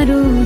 অন্য